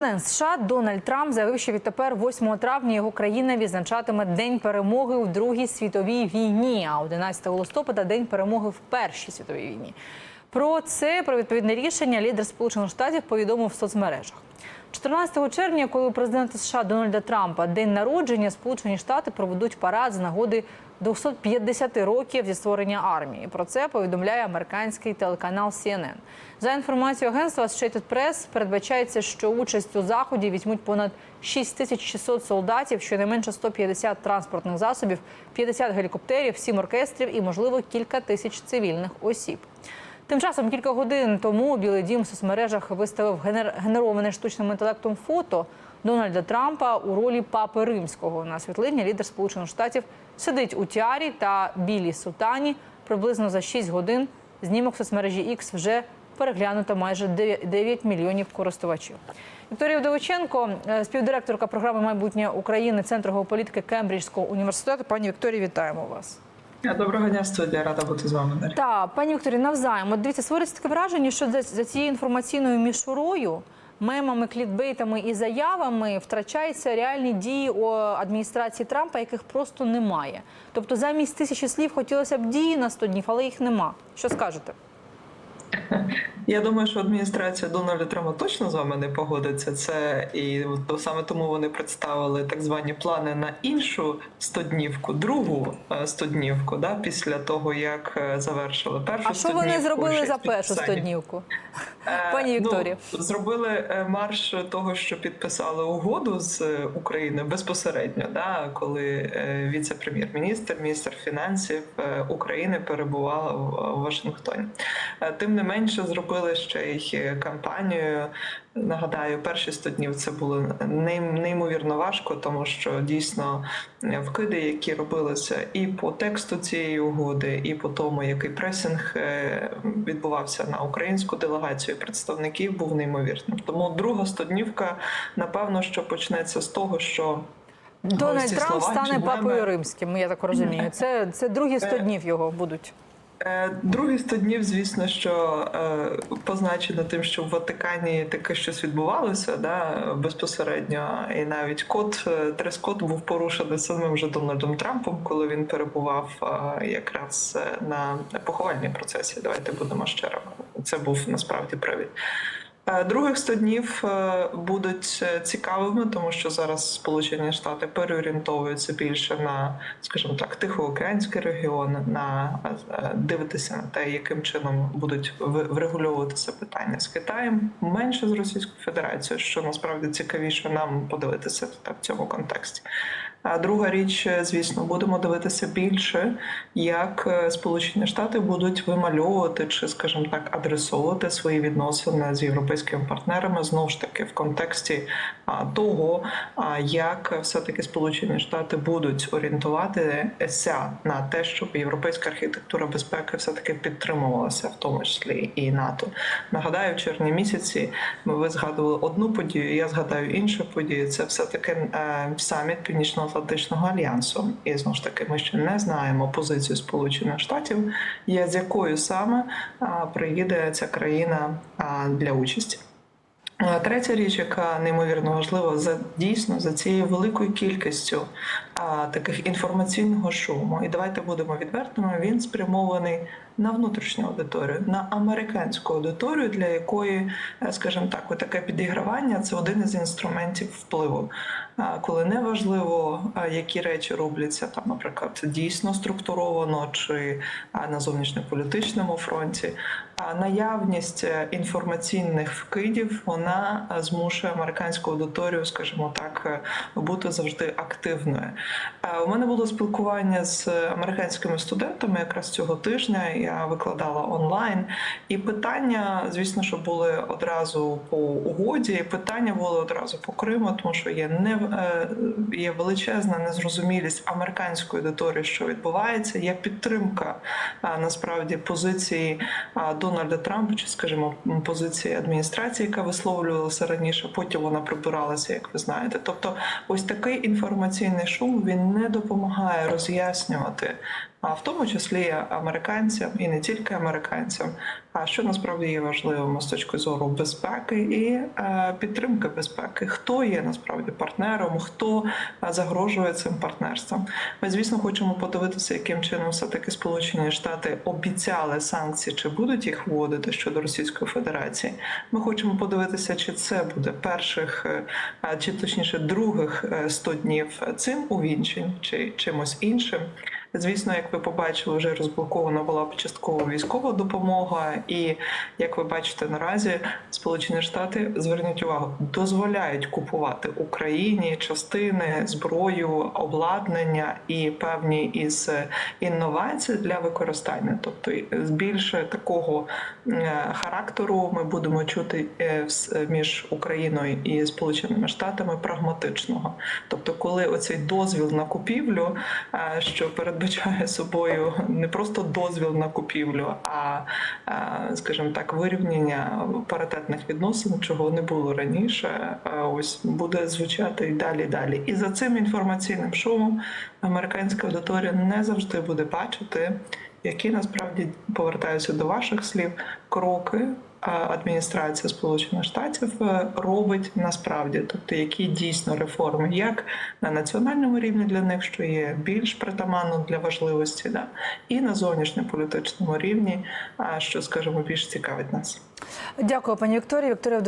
Президент США Дональд Трамп заявив, що відтепер, 8 травня, його країна відзначатиме День перемоги у Другій світовій війні, а 11 листопада День перемоги в Першій світовій війні. Про це про відповідне рішення лідер Сполучених Штатів повідомив в соцмережах. 14 червня, коли у президента США Дональда Трампа день народження, Сполучені Штати проведуть парад з нагоди 250 років зі створення армії. Про це повідомляє американський телеканал CNN. За інформацією агентства Associated Press, передбачається, що участь у заході візьмуть понад 6600 солдатів, щонайменше 150 транспортних засобів, 50 гелікоптерів, 7 оркестрів і, можливо, кілька тисяч цивільних осіб. Тим часом кілька годин тому Білий Дім в соцмережах виставив генер- генероване штучним інтелектом фото Дональда Трампа у ролі папи римського. На світлині лідер Сполучених Штатів сидить у тіарі та білій сутані. Приблизно за 6 годин знімок в соцмережі X вже переглянуто майже 9 мільйонів користувачів. Вікторія Вдовиченко, е, співдиректорка програми майбутнє України Центру геополітики Кембриджського університету. Пані Вікторія, вітаємо вас. Доброго дня, студія, рада бути з вами. Дар'я. Так, пані Вікторі, навзаєм. От дивіться, створюється таке враження, що за, за цією інформаційною мішурою, мемами, клітбейтами і заявами втрачаються реальні дії у адміністрації Трампа, яких просто немає. Тобто, замість тисячі слів хотілося б дії на 100 днів, але їх нема. Що скажете? Я думаю, що адміністрація Дональда Трампа точно з вами не погодиться. Це і то саме тому вони представили так звані плани на іншу стоднівку, другу е, стоднівку, да, після того як е, завершили першу А що вони зробили за першу стоднівку? Е, Пані Вікторія. Ну, зробили е, марш того, що підписали угоду з е, України безпосередньо, да, коли віце-прем'єр-міністр, міністр фінансів України перебувала в Вашингтоні. Тим не менше, зробили ще й кампанію. Нагадаю, перші 100 днів це було неймовірно важко, тому що дійсно е, вкиди, які робилися і по тексту цієї угоди, і по тому, який пресинг е, відбувався на українську делегацію представників, був неймовірним. Тому друга стоднівка, напевно, що почнеться з того, що Дональд Трамп стане папою римським. Я так розумію. Це, це другі 100 днів його будуть. Е, Другі 100 днів, звісно, що е, позначено тим, що в Ватикані таке щось відбувалося, да, безпосередньо, і навіть код е, дрес-код був порушений самим же Дональдом Трампом, коли він перебував якраз на поховальній процесі. Давайте будемо щиро. Це був насправді привід. Е, Других 100 днів е, будуть е, цікавими, тому що зараз Сполучені Штати переорієнтовуються більше на, скажімо так, тихоокеанський регіон, на дивитися на те, яким чином будуть врегульовуватися питання з Китаєм, менше з Російською Федерацією, що насправді цікавіше нам подивитися в цьому контексті. А друга річ, е, звісно, будемо дивитися більше, як е, Сполучені Штати будуть вимальовувати чи, скажімо так, адресовувати свої відносини з європейськими партнерами знову ж таки в контексті того, як все-таки Сполучені Штати будуть орієнтуватися на те, щоб європейська архітектура безпеки все таки підтримувалася, в тому числі і НАТО. Нагадаю, в червні місяці ми ви згадували одну подію. Я згадаю іншу подію. Це все таки е, саміт Північно-Атлантичного альянсу. І знову ж таки, ми ще не знаємо позицію Сполучених Штатів, з якою саме приїде ця країна для участі. Третя річ, яка неймовірно важлива, за дійсно за цією великою кількістю а, таких інформаційного шуму. І давайте будемо відвертими. Він спрямований на внутрішню аудиторію, на американську аудиторію, для якої, е, скажімо так, таке підігравання це один із інструментів впливу. Коли не важливо, які речі робляться там, наприклад, дійсно структуровано чи на зовнішньополітичному фронті, а наявність е, інформаційних вкидів вона е, змушує американську аудиторію, скажімо так, е, бути завжди активною. У мене було спілкування з американськими студентами якраз цього тижня. Я викладала онлайн, і питання, звісно, що були одразу по угоді. Питання були одразу по Криму, тому що є не е, є величезна незрозумілість американської аудиторії, що відбувається. Є підтримка насправді позиції Дональда Трампа, чи скажімо, позиції адміністрації, яка висловлювалася раніше. Потім вона прибиралася, як ви знаєте. Тобто, ось такий інформаційний шум він не допомагає роз'яснювати в тому числі американцям і не тільки американцям. А що насправді є важливим з точки зору безпеки і е, підтримки безпеки? Хто є насправді партнером, хто е, загрожує цим партнерством? Ми, звісно, хочемо подивитися, яким чином все таки Сполучені Штати обіцяли санкції, чи будуть їх вводити щодо Російської Федерації. Ми хочемо подивитися, чи це буде перших, е, чи точніше других е, 100 днів цим увінчень, чи чимось іншим. Звісно, як ви побачили, вже розблокована була часткова військова допомога, і як ви бачите наразі, Сполучені Штати зверніть увагу, дозволяють купувати Україні частини, зброю, обладнання і певні із е, інновацій для використання. Тобто, і більше такого е, характеру ми будемо чути е, між Україною і Сполученими Штатами прагматичного. Тобто, коли оцей дозвіл на купівлю, е, що передбачає собою не просто дозвіл на купівлю, а скажімо так, вирівняння паритетних відносин, чого не було раніше, ось буде звучати і далі, і далі. І за цим інформаційним шумом американська аудиторія не завжди буде бачити, які насправді повертаюся до ваших слів кроки. Адміністрація Сполучених Штатів е, робить насправді, тобто які дійсно реформи, як на національному рівні для них, що є більш притаманно для важливості, да, і на зовнішньополітичному рівні, що скажімо, більш цікавить нас. Дякую, пані Вікторія. Вікторія.